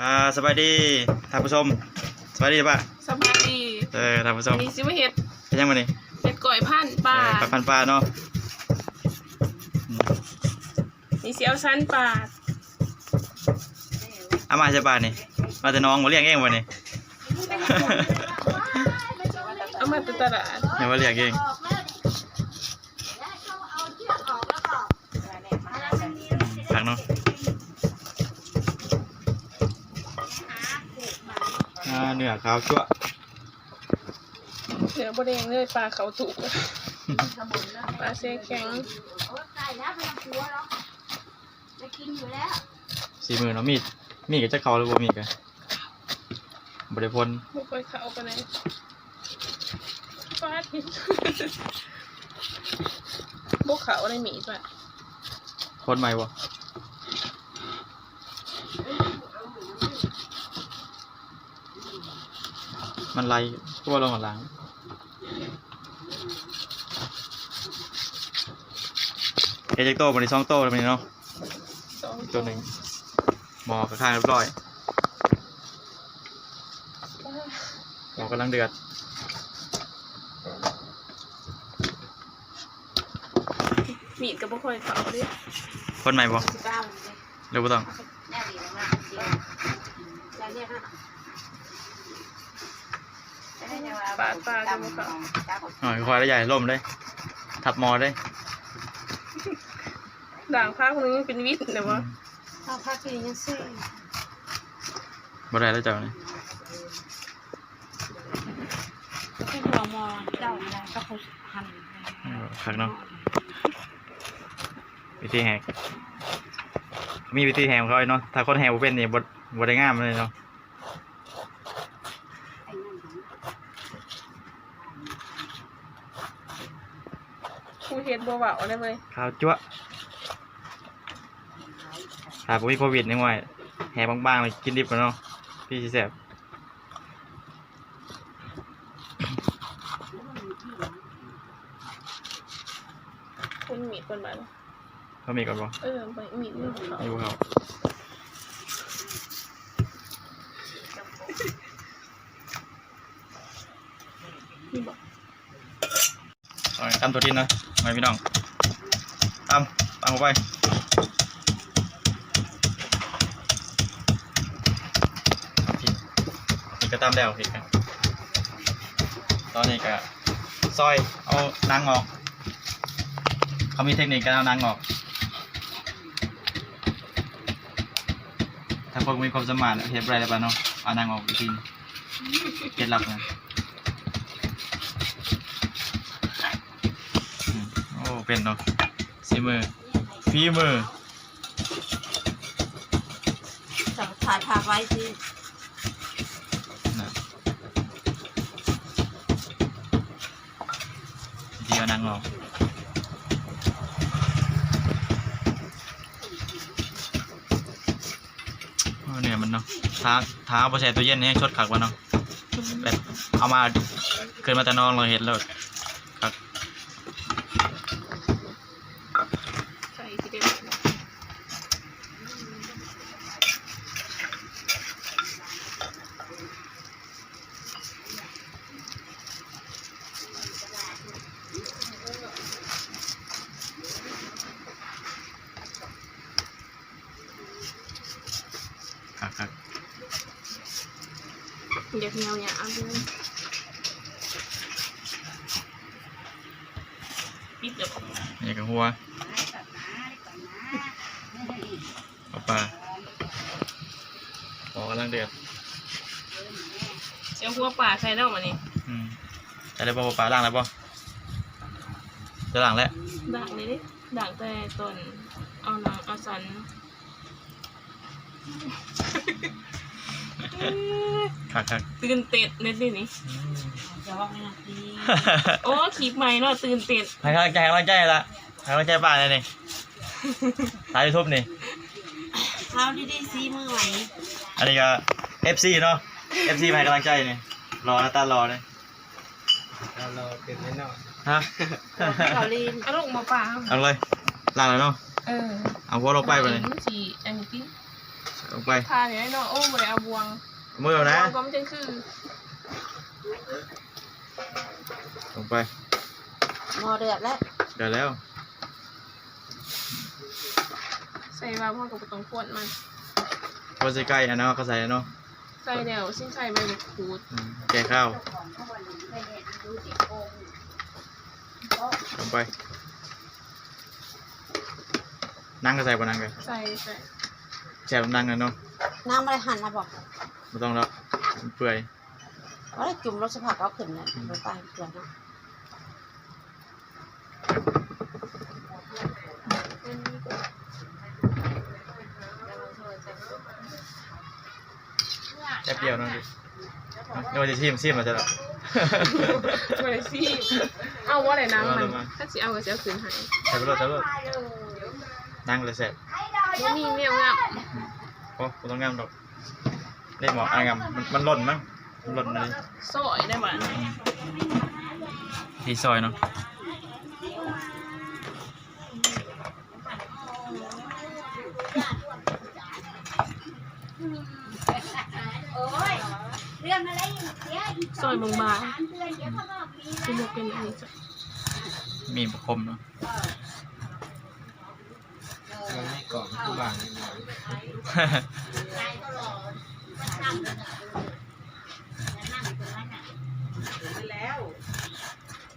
อ่าสบายดีท่านผู้ชมสบายดีป่ะสบายดีเออท่านผู้ชวัมนนี้ซิมาเห็ดเป็นยังไงนี่เห็ดก่อยพันธุ์ปลาเออปลาพันปลาเนาะอืมนี่สิเอาชั้นปลาเอามาใช่ป่ะนี่มาแต่น้องมาเลี้ยงเองวะนี่เอามาจากตลาดเดี๋ยวมาเลี้ยงเองผักเนาะอ่า เนื้อขาวจั่วเนื้อบดแดงเลยปลาเขาถูกปลาเส้แข็งสีมือเนาะมีดมีดกับจะเขาหรือบ่มีดกันบริพลบุกไปเขาไปไหนปลาทิพบุกเขาอะไรหมีป่ะคนใหม่บ่ มันไล่ตัวลงมาล้างเอเจกโต้บริซองโต้แล้วมันเนาะสองตัวหนึ่งหมอกระข้างเรียบร้อยหมอกำลังเดือดหมีกับบุกคอยเขาดิคนใหม่บ่เร็วบ่ต้อง ปลาปลากับบุกเขาหน่อยคอยได้ใหญ่ล่มได้ ทับหมอได้ ด่างผ้าคนนึงเป็นวิทย์เดี๋ยววะเอาพักกินยังซี่บ่ได้แล้วเจ้านี่ที่หัวมอนเจ้าอะไรก็เขาหันคักเนาะวิธีแหกมีวิธีแหกของเขาอีกเนาะถ้าคนแหกบ่เป็นนี่บ่บ่ได้งามเลยเนาะ คูเห็ดบัวเบาได้เลยขาวจั๊วะถ้าบ่มีโควิดนี่ไว้แหกบางๆเลยกินดิบกันเนาะพี่สิแซ่บคุณหมีคนมาเขามีก่อนบ่เออไปหมีนี่เขามีบ่เขาที่บอกเอาตำตัวดินนะ มาพี่น้องตำตำเข้าไปผิดผิดก็ตำแล้วผิดกันตอนนี้ก็ซอยเอานางออก เขามีเทคนิคการเอานางออก ถ้าคนมีความสามารถเทปไรได้ปะเนาะเอานางออกอีกทีเคล็ดลับนะอืมโอ้ เป็นเนาะสีมือฝีมือจะถ่ายภาพไว้ที่นะวิธีเอานางออกโอ้เนี่ยมันเนาะท้าท้าเอาไปใส่ตู้เย็นให้ชดขักวะเนาะแบบเอามาเกินมาแต่นอนเราเห็นแล้ว ใส่ที่เด็ด ครับครับ อยากเงาเนี่ยเอาเลยปิดเดี๋ยวนี่กับหัวปลาปลาหมอกำลังเดือดเสียหัวป่าใส่แล้วมานี่อืมจะได้ปลาปลาล่างแล้วป่ะจะล่างแล้วด่างเลยดิด่างแต่ต้นเอาหนังเอาสัน คักคักตื่นเต้นเน็ตดินี่อืมจะว่าไม่นาทีโอ้คลิปใหม่เนาะตื่นเต้นให้กำลังใจให้กำลังใจละให้กำลังใจป้าเลยนี่ถ่ายยูทูบนี่เท้าดีๆซีมือไหวอันนี้ก็ FC เนาะ FC มาให้กำลังใจนี่รอนะตารอเลยเราเราเป็นแน่นอนฮะเขาลีนเอาลงมาป่าเอาเลยล่างเลยเนาะเออเอาหัวลงไปไปเลยมันสีอันนี้พี่ ลงไปทานอย่างน้อยโอ้บ่ได้เอาบวงมือเอานะบวงก็มันจังคือลงไปหมอเดือดแล้วเดี๋ยวแล้ว ใส่ว่าพ่อกับบ่ต้องขวดมันพอใส่ไก่อันนั้นก็ใส่อันเนาะใส่แล้วสิ้นใส่ใบมะกรูดอืมแกงข้าวลงไปนั่งก็ใส่บนนั่งกันใส่ใส่ แช่บนั่งกันเนาะน้ำอะไรหั่นนะบอกไม่ต้องแล้วมันเปื่อยว่าได้จุ่มรสผักเอาขึ้นเนี่ยรสใต้เกลือเนาะแค่เปรี้ยวเนั่นดินี่ว่าจะชิมชิมมาจะหรอบ่ได้ซีเอาว่าได้น้ำมันเอามา ถ้าสิเอาก็สิเอาคืนให้ใส่ไปรถใส่ไปรถนั่งเลยแซ่บ บ่มีแนวงับ โอ้ไม่ต้องงามดอกเล่นหมอกอ่างามมันมันหล่นมั้งมันหล่นเลยซอยได้บ่ที่ซอยเนาะซอยบางๆคือบ่เป็นอันนี้จ้ะมีประคมเนาะมันไม่ กล่องทุกบางนิดหน่อย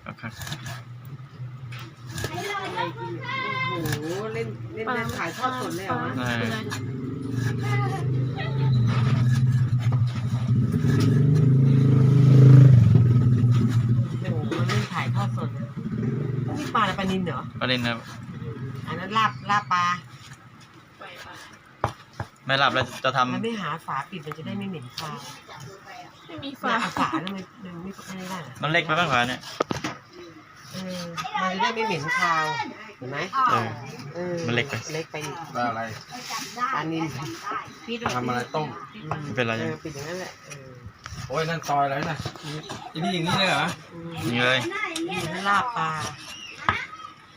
ครับครับโอ้โหเล่นเล่นเล่นถ่ายทอดสดเลยเหรอปลาเกลือโอ้โหเล่นถ่ายทอดสดเลยนี่ปลาอะไรปลานินเหรอประเด็นนะอันนั้นลาบลาบปลาไปปลา ไม่หลับแล้วจะทมันไม่หาฝาปิดมันจะได้ไม่เหม็นคาวไม่มีฝาฝาเอาฝาแล้วมันมันไม่ไม่ได้เหรอำมันเล็กไปบ้างขวาเนี่ยเออมันจะได้ไม่เหม็นคาวเห็นไหมเออ ออมันเล็กไป เล็กไปอีกว่าอะไรปลานินทำอะไรต้ม ไม่เป็นไรเอยังอปิดอย่างนั้นแหละเออโอ้ยนั่นซอยแล้วนะอีนี่อย่างนี้เลยเหรออืมนี่เลยนี่มันลาบปลา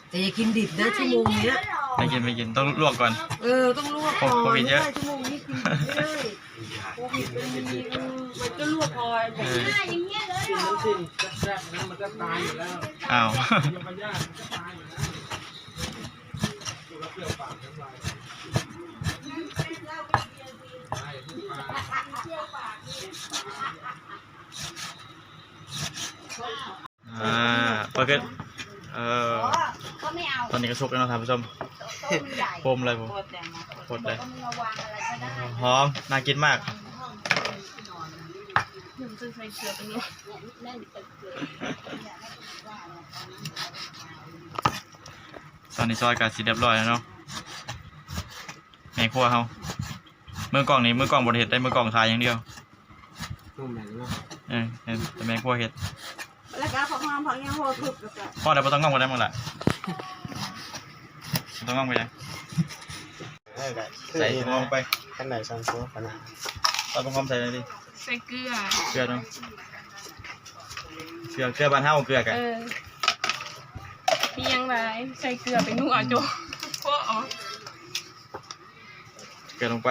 แต่อย่ากินดิบนะชั่วโมงเนี้ย ไม่กินไม่กินต้องลวกก่อน เออต้องลวกก่อนโควิดเยอะไม่ได้ชั่วโมงนี้กินไม่ได้โควิดมันมีอืมมันก็ลวกพอเออกินแล้วสิแซ่บๆนะมันก็ตายอยู่แล้วอ้าวยมญาติมันก็ตายอยู่แล้วดูแล้วเปรี้ยวปากน้ำลายใช่ที่ปลาอ่าเปิดขึ้น เออก็ไม่เอาตอนนี้ก็ชุกแล้วเนาะท่านผู้ชมต้มใหญ่โคมเลยผม โคตรแดงนะโคตรเลยก็มีวางอะไรก็ได้หอมน่ากินมาก หนึ่งจะใส่เกลือไปนี่เล่นตึกเลยตอนนี้ซอยกาสีเรียบร้อยแล้วเนาะแม่ครัวเฮามือกล่องนี้มือกล่องบดเห็ดได้มือกล่องทายอย่างเดียว ต้มแบบนี้เออเห็นแต่แม่ครัวเห็ดแล้ว ก็ผักหอมผักยังโหดถึกแล้วก็พ่อเดี๋ยวบ่ต้องง่องมาได้มั้งล่ะบ่ต้องง่องไปเลยใส่ลงไปขั้นไหนซันโซ่ขนาดตอนประคอมใส่เลยดิใส่เกลือ เกลือเนาะเกลือเกลือบ้านเฮาเกลือกันเออ มียังไรใส่เกลือไปนุ่งอะโจเพราะอ๋อเกลือลงไป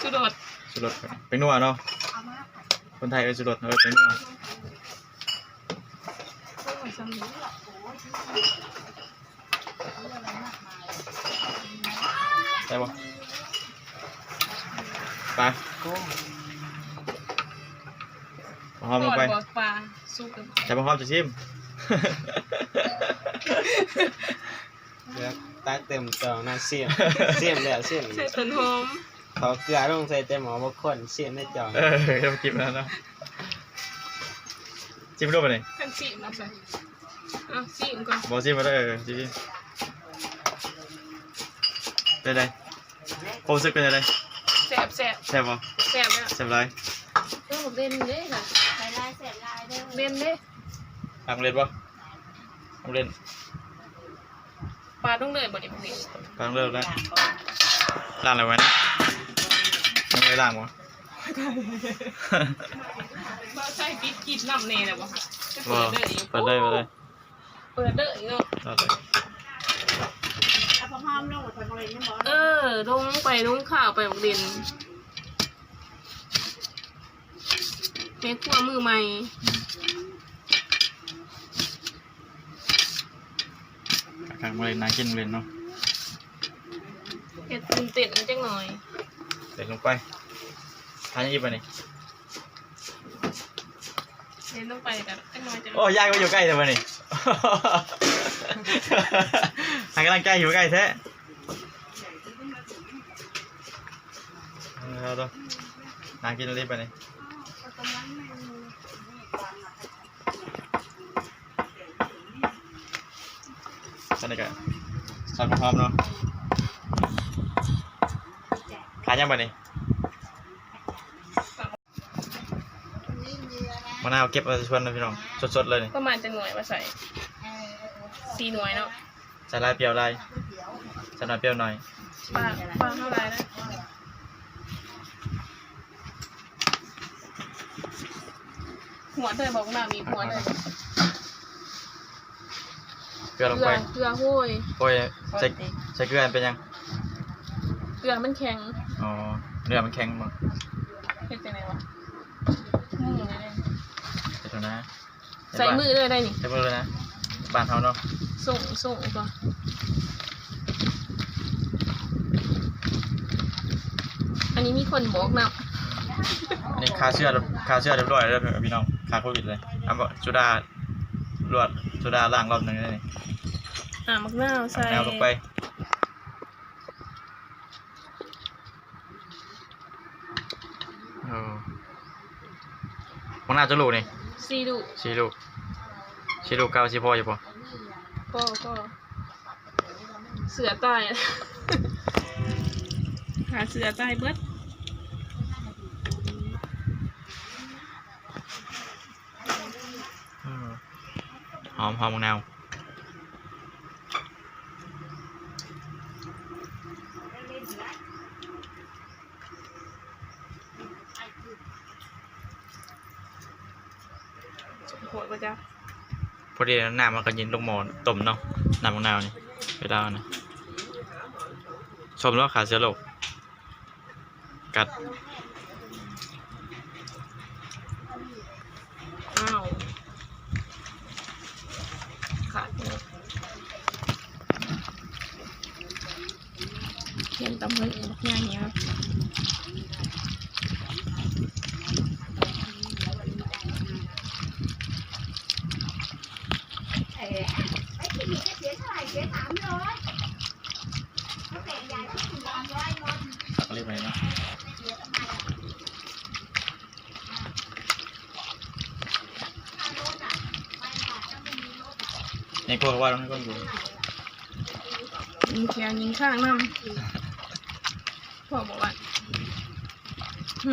สุดโดดสุรสไปนัวเนาะคนไทยเออสุรสเออไปนัว โอ้ยสำลีใช่ปะไปหอมลงไปปอดบอกปลาสุกกับใส่บะหอมจะชิม เลือกตาเต็มจองนะเสียมเสียมแล้วเสียมใส่ต้นหอมเขาเกลือลงใส่แต่หมอบางคนเสียมในจอง เออเดี๋ยวมาจิ้มแล้วเนาะจิ้มรูปไปเลย กันสีมาใส่ อะสีมก่อนบอกจิ้มมาเลยเออจิ้มเป็นไรความรู้สึกเป็นอะไรแสบแสบแซ่บปะแสบเนี่ยแซ่บไรโอ้เบนเด้ค่ะใส่ลายเสร็จลายเด้อเบนเด้ทำเล่นปะทำเล่นปลาต้องเลยบ่เนี่ยพี่กำลังเลิกแล้วล้างอะไรไว้นะยังไม่ได้ล้างวะปลาใส่ปิดกิดน้ำเนยแล้วบ่ค่ะจะว้าเปิวดเด้ออีกเปิดเลยเปิดเลย เปิดเด้ออีกเนาะต่อเลยเอาผักหห้ามลงมาทำอะไรนี่หมอเออลงไปลงข่าวไปบอกเด่นแม่ครัวมือใหม่กางมาเลยนากินเลยเนาะเฮ็ดตื่นเต้นจังหน่อยเด็ดลงไปทานยังอีกไปนี่เดิ นต้องไปกันจังน่อยจะโอ้ยายก็อยู่ใกล้แต่วันนี้ทางกำลังใกล้อยู่ใกล้แท้เอาตัวนางกินรีบไปนี่ตอนนี้ก็ซอยพร้อมๆเนาะขายยังไปนี่ มะนาวเก็บมาชวนนะพี่น้องสดๆเลยนี่ประมาณจะหน่วยมาใส่สี่หน่วยเนาะใส่ลายเปรี้ยวลายใส่ลายเปรี้ยวหน่อยป้าป้าเท่าไรนะหัวเธอบอกว่ามีหัวเลยเกลือลงเกลืไปอเกลือห้วยโอ้ยใส่ใส่เกลือเป็นยัง เกลือมันแข็ง อ๋อเนื้อมันแข็งมั้งเฮ็ดจังไงวะมือเลย ใส่ตัวนะใส่มือเลยได้นี่ใส่มือเลยนะบ้านเขาเนาะส่งส่งก่อนอันนี้มีคนบอกนะอันนี้คาเชื่อคาเชื่อเรียบร้อยแล้วพี่น้องคาโควิดเลยอะบอกจุดาลวดจุดาล่างรอบหนึ่งนี่อ่ามักนาวใส่แนวลงไปโอ้มันน่าจะลูก นี่ซีดูสี่ลูกสี่ลูกเก้าสี่พ่ออยู่ปะก็ก็เสือตายหาเสือตายเบิดอืมหอมหอมมะนาว โหดปะจ๊ะ พอ ดีน้ำมันก็ยินลงหมอนต้มเนาะน้ำมะนาวนี่ไปดาวนะชมแล้วขาเสียโลกกัด อ้าวขาดเลยเห็นตำเลยง่ายเงี้ย ตักรีบไปเนาะในพวกว่าต้องให้คนอยู่ยิงแขนยิงข้างน้ำพ่อบอกว่าหึ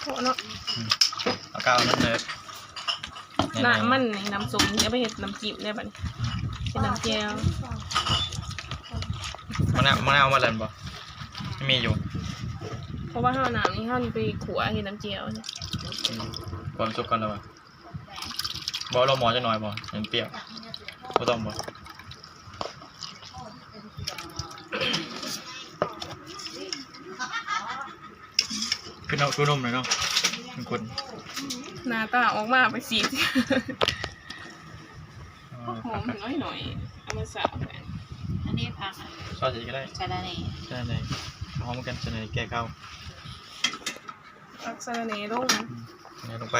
โหเนาะ เอากาวนั่นเลย น้ำมันนี่น้ำส้มจะไปเห็ดน้ำจิ้มได้ปะนี่เป็นน้ำแก้วมะนาวมะนาวมาแล้วบ่ไม่มีอยู่ เพราะว่าข้าวหนามนี่ข้าวนี่ไปขัวเห็ดน้ำเจียวเนี่ยอืมความสุกกันแล้วบ่บอกเราหมอจะหน่อยบ่เห็นเปรี้ยวก็ต้องบ่ขึ้นเอาขึ้นนมหน่อยเนาะเป็นคน หน้าตาออกมาไปสีอ๋อหอมน้อยหน่อยๆเอามาสาบกันอันนี้ผักซอสสีก็ได้ชาดานี่ใช่เลยหอมเหมือนกันเสนอแก้เก้าอักษรเนลงเนี่ยลงไป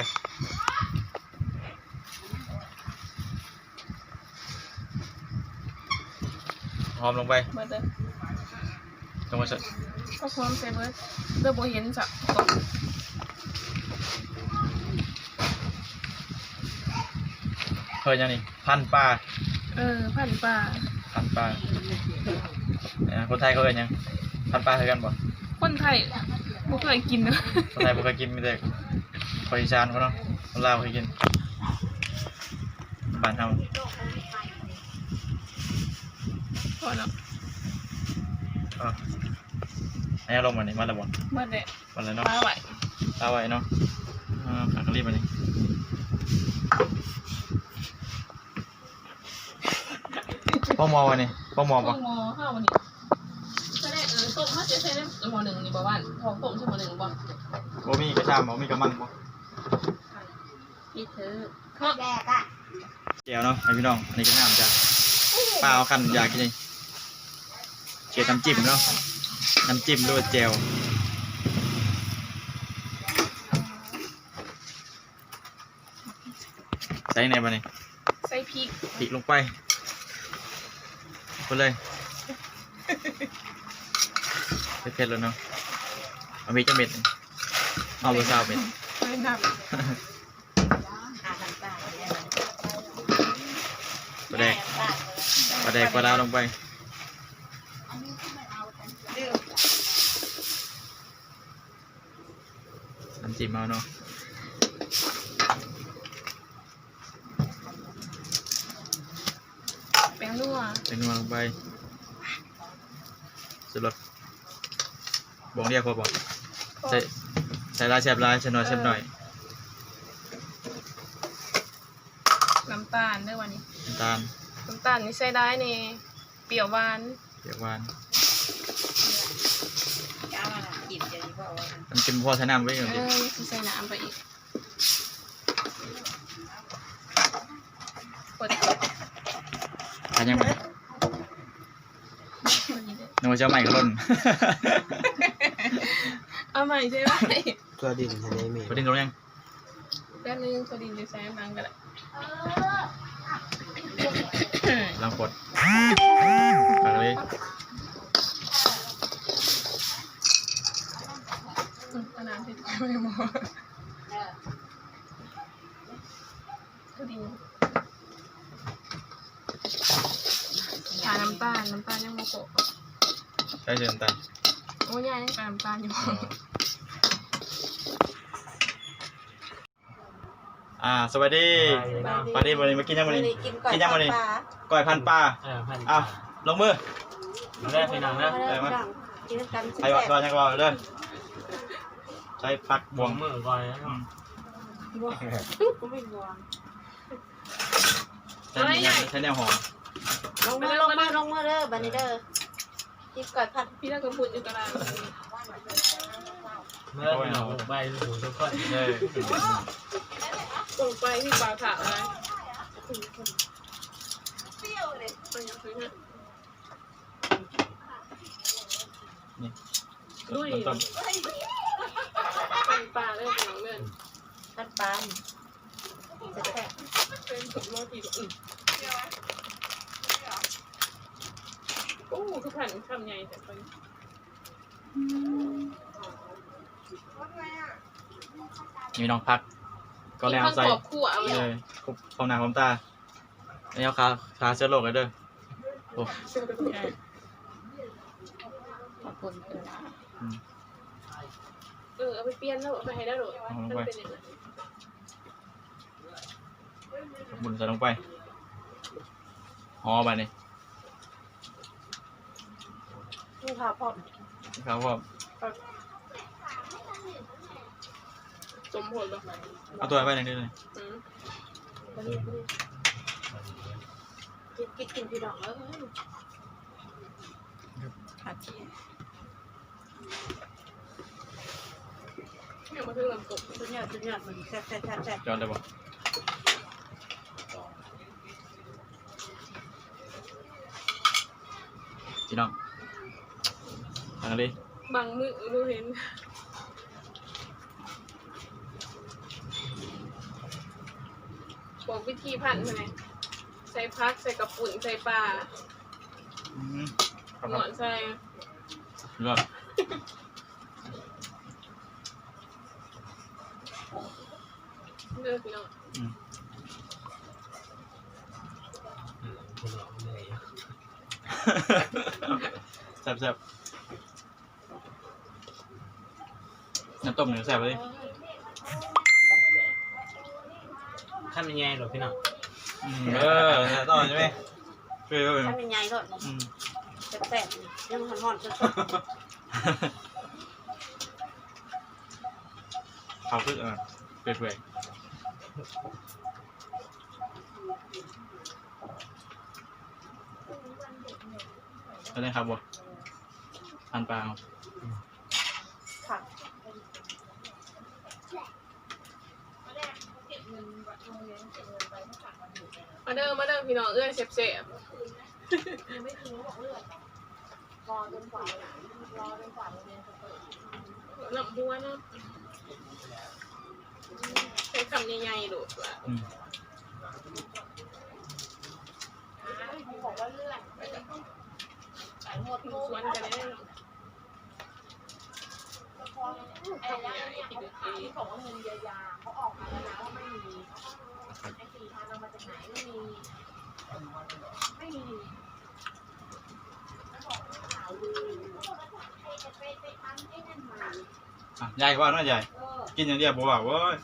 หอมลงไปเบิดเลยลงไปเสร็จก็พร้อมใส่เบิดเด้อบ่เห็นสักก่อน เค ยยังนี่พันปลาเออพันปลาพันปลาเนี่ยคนไทยเขาเอ่ยยังพันปลาเคยกันบ่คนไทยบ่เคยกินเนอะคนไทยบ่เคยกินมีแต่คนอีสานเขาเนาะคนลาวเคยกินบ้านเฮาพอเนาะอะอันนี้ลงมานี่มาแล้วบ่เมื่อเด็กวันแล้วเนาะมาไหวตาไว้เนาะอ่าขากรีบมานี่ ป้อมอวะนี่ป้อมอพวปะกมอห้าวันนี้แสดงเออต้มมาจะใช้ได้มอหนึ่งนี่บ่บ้านของต้มใช่มอหนึ่งบ่บ่มีกระชามบ่มีกระมังบ่พี่เธอแรกอะเจียวเนาะให้พี่น้องอันนี้ก็น้ำจ้ะปลาเอาคันอยากกินนี่เจียวน้ำจิ้มเนาะน้ำจิ้มด้วยเจลใส่ในบ่นี่ใส่พริกพริกลงไป ไปเลยเผ็ดๆแล้วเนาะเอามีจังเม็ดหนึ่งเอาไปซาวเม็ดใส่น้อาน้ำตาลเนี่ยปลาแดกปลาแดกปลาดาวลงไปน้ำจิ้มเอาเนาะำแป้ง นัวเป็นนัวลงไปสุดรสบอกเรียกพอบอกใส่ใส่ลายแซ่บลายใส่หน่อยแซ่บหน่อยน้ำตาลด้วยวันนี้น้ำตาลน้ำตาลนี่ใส่ได้ในเปรี้ยวหวานเปรี้ยวหวานจ้ามันกินจะดีกว่าน้ำจิ้มพอใช้น้ำไว้ก่อนเอดิอสิใส่น้ำไปอีกเปิด ทานยังไงนึกว่าจะเอาใหม่ก็ล่นเอาใหม่ใช่ไหมตัวดินทะเลเมฆประเด็นตรงยังแป๊บนึงตัวดินจะใส่น้ำกันละลองกดตักเลยอืมเอาน้ำที่ไม่หมดตั ช้เชิญตาลโอ้ยายยังใส่น้ำตาลอยู่อ่าสวัสดีสวัสดีวันนี้มากินยังวันนี้กินก่อนกินยังวันนี้ก้อยพันปลาเออพันอ้าวลงมือมาได้พี่น้องนะกินกันใครว่าว่ายังว่าเด้อใช้พักบบววงงมือก่อนนะอืมก็ไม่บวมใช้แนวใช้แนวหอมลงมือลงมือลงมือเด้อบันนี้เด้อ กินก่อนผัดพี่ตะกระพุนอยู่ตารางเมื่อพี่น้องใบหูทุกคนเลยส่งไปที่ปลาถาอะไรด้วยต้นต้นเป็นปลาเรื่องของเงินผัดปานจะแซ่บเป็นสุดโมทีอื่น โอ้คือผ่านคำใหญ่แต่ไปมีน้องพัก ก็แล้วใส่ขอบคู่เอาเลยครบความหนาความตาอันนี้เอาขาขาเชื้อโรคเลยเด้อโอ้ขอบคุณตัวนะอืมเออเอาไปเปลี่ยนแล้วไปให้ได้หรอมันเป็นอย่างนั้นบุญใส่ลงไปห่อไปนี่ นี่ค่ะพ่อครับพ่อสมผลแบบเอาตัวไปหนึ่งนิดเลยอืมกินกินกินพี่น้องแล้วผัดเนี่ยมาถึงลำกบสุดยอดสุดยอดมันแซ่บแซ่บแซ่บแซ่บจอดได้ปะพี่น้อง ทางนี้บางมือดูเห็นบอกวิธีพันใช่ไหมใส่พักใส่กระปุ่นใส่ปลาอืมครับหคนรัอบนใส่ยอดเลือกพี่น้องอืมคุณหลอกเลยแซ่บแซ่บน้ ต้มหนึ่งแซ่บเลยขั้นเป็นไงหรอพี่น้องเออต่ยต้มใช่ไหมเปรยวเป็นขั้นเป็นไงหรออืมแซ่บๆยังห่อนๆสดๆเขาคือเออเปื่อยๆอะไรครับบัวทานปลาครับ มาเด้อมาเด้อพี่น้องเอ้ยเสบไม่ทิ้งบอกเลือดรอจนกว่ารอจนกว่าโรงเรียนจะเปิดๆลำบัวเนาะใช้คำใหญ่ๆดูว่าอืมบอกว่าเลือดสายหมดถึงลูกสวนกันได้เนาะไอ้ยาเนี่ยเขาขายที่บอกว่าเงินเยียวยาเขาออกมาแล้วนะว่าไม่มีไอ้สี่พันเอามาจากไหนไม่มีไม่มีแล้วบอกว่าข่าวดีจะไปไปทำไอ้นั่นมาอะยายว่าเน้อยยายเออกินอย่างเดียวบอกว่าเว้ย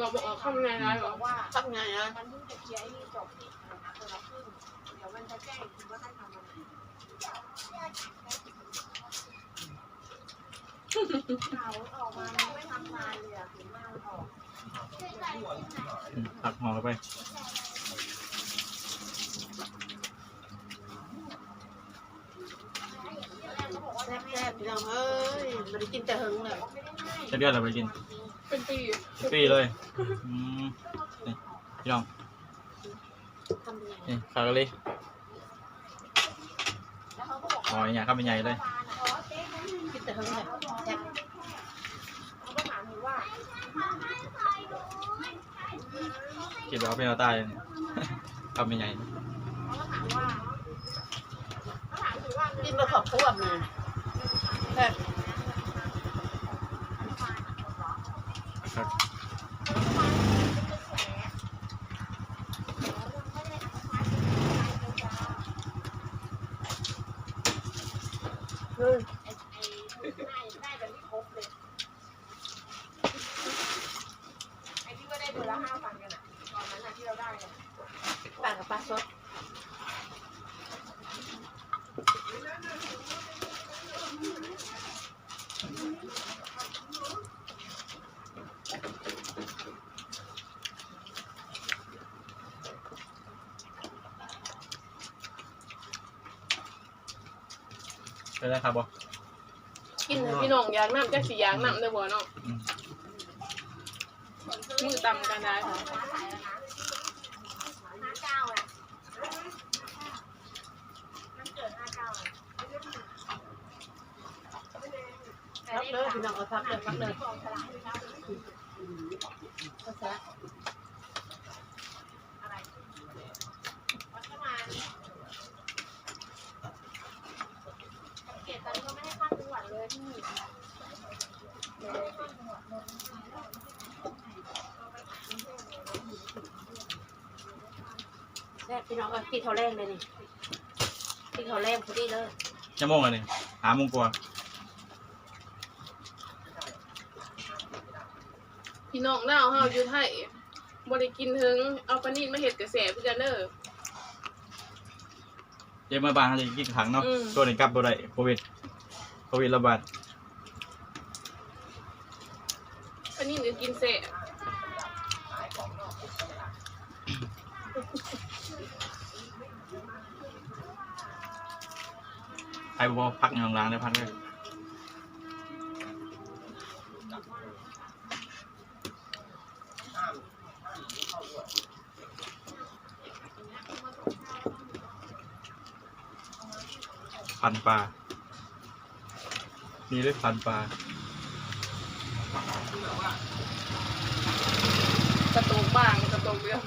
บอกบอกออกคำในร้ายบบอกอกว่าทำไงอะมันเพิ่งจะเคลียร์ไอ้นี่จบนี่นะคะคนละครึ่งเดี๋ยวมันจะแจ้งอีกทีว่าให้ทำอะไรข่าวออกมามันไม่ทำงานเลยอะถึงมามันออก อืมตักหมอเข้าไปแซ่ พี่น้องเอ้ยไม่ได้กินแต่หึงเลยจะเดือดอะไรไปกินเป็นปีปีเลยอืมนี่พี่น้องทำยังไงนี่คาร์ลี่แล้วเขาก็บอกหอยเนี่ยข้าวเป็นใหญ่เลยกินแต่หึงเลยแซ่บเขาก็ถามหนูว่ากินแล้วเป็นเอาตายเลยเนี่ยข้าวเป็นใหญ่เขาก็ถามว่าเขาถามหนูว่ากินมาขอบควบมา แซ่บ ครับ เฮ้ยไอ้ไอ้ได้ได้แบบไม่ครบเลยไอ้ที่ว่าได้เดือนละห้าพันกันอะตอนนั้นอะที่เราได้กันปลากับปลาสด เป็นไรครับบอกินให้พี่น้องอยากน้ำจักสีอยากน้ำได้บ่เนาะอืมมือตำกันได้ค่ะห้าเก้าอะมันเกิดห้าเก้าอะพักเลยพี่น้องเอาพักเลยพักเลยก็ซะอะไรวัดประมาณเกตตอนนี้เขาไม่ให้ข้ามจังหวัดเลยที่นี่แรกพี่น้องก็กินเขาวแรงเลยนี่กินเขาวแรงพอดีเลยจะโมงอะไรหาโมงกว่าพี่น้องดาวเฮาอยู่ไทยบ่ได้กินถึงเอาปลานิ่มาเฮ็ดกระแสพี่จันเด้อเดี๋ยวมาบางเขาจะกินขังเนาะอืม ตัวนี้กลับบ่ได้โควิดโควิดระบาดปลานิ่ก็กินแสบ ใคร บอกพักอย่างล้างได้พักเลยพันปลา มีด้วยพันปลากระโตกบางกระโตกเดียว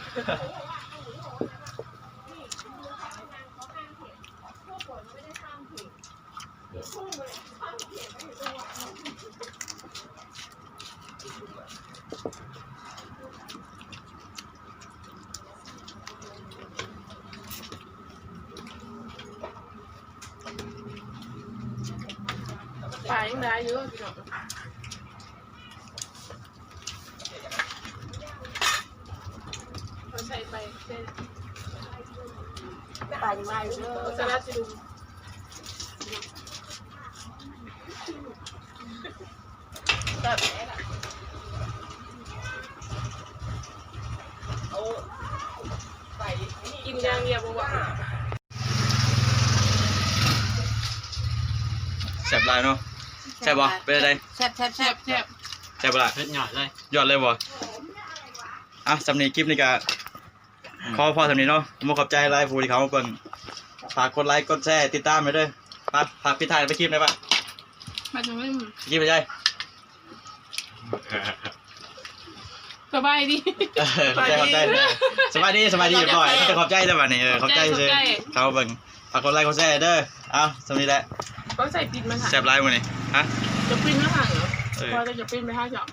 ปลายังได้เยอะพี่น้องเขาใส่ไปเส้น ปลายังไงเด้อ สลัดสิลุง แบบกินอย่างเดียวบ่ว่าแซ่บหลายเนาะแซ่บบ่เป็นอะไรแซ่บแซ่บแซ่บแซ่บแซ่บบ่ล่ะเผ็ดหยอดเลยยอดเลยบ่อะสำนีคลิปนี้ก็ขอพอสำนีเนาะผมขอบใจหลายผู้ที่เขามาเบิ่งฝากกดไลค์กดแชร์ติดตามไปด้วยไปฝากพี่ถ่ายไปคลิปได้ปะมันจะไม่คลิปไปใจ สบายดี เออขอบใจขอบใจสบายดีสบายดีเรียบร้อยแต่ขอบใจแต่บัดนี้เออขอบใจเฉยเขาเบิ่งฝากกดไลค์กดแชร์เด้อเอาสำนีแหละก็ใส่ปิดมาค่ะแซ่บหลายมื้อนี้ฮะจะปิ้นมาห่างเหรอเออพอจะจะปิ้นไปห้าเจาะ